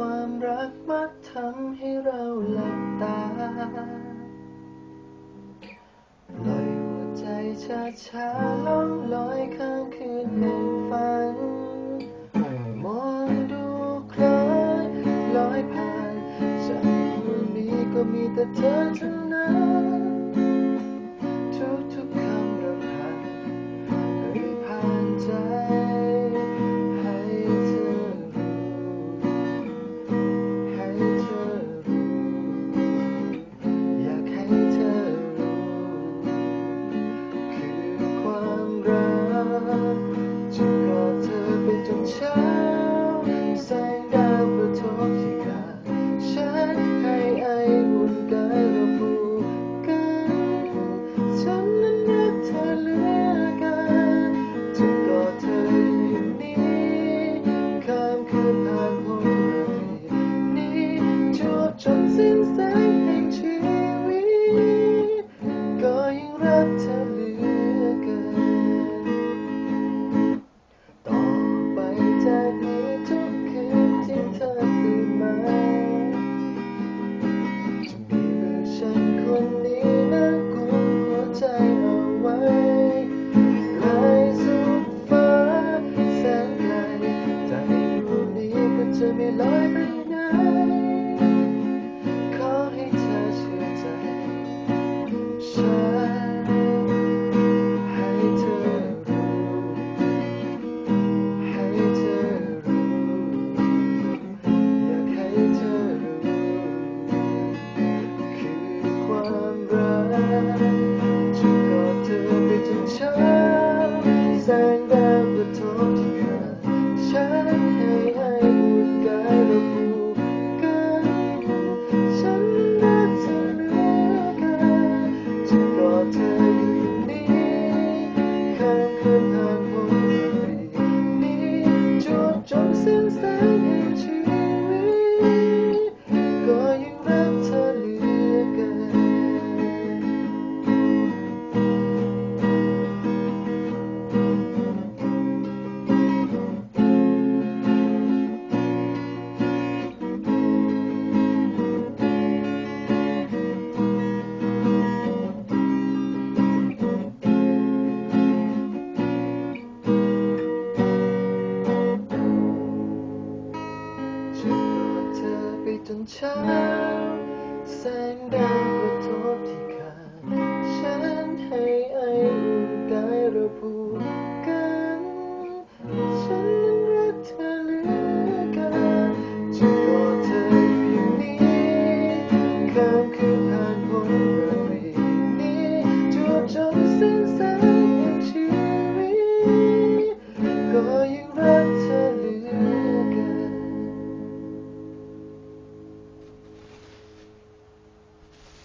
ความรักมักทำให้เราหลับตาลอยหัวใจช้าช้าล่องลอยข้างคืนแห่งฝัน มองดูคล้ายลอยผ่านจากวันนี้ก็มีแต่เธอเท่านั้นทุกๆคำราผ่านเคยผ่านใจ shine. child sang down.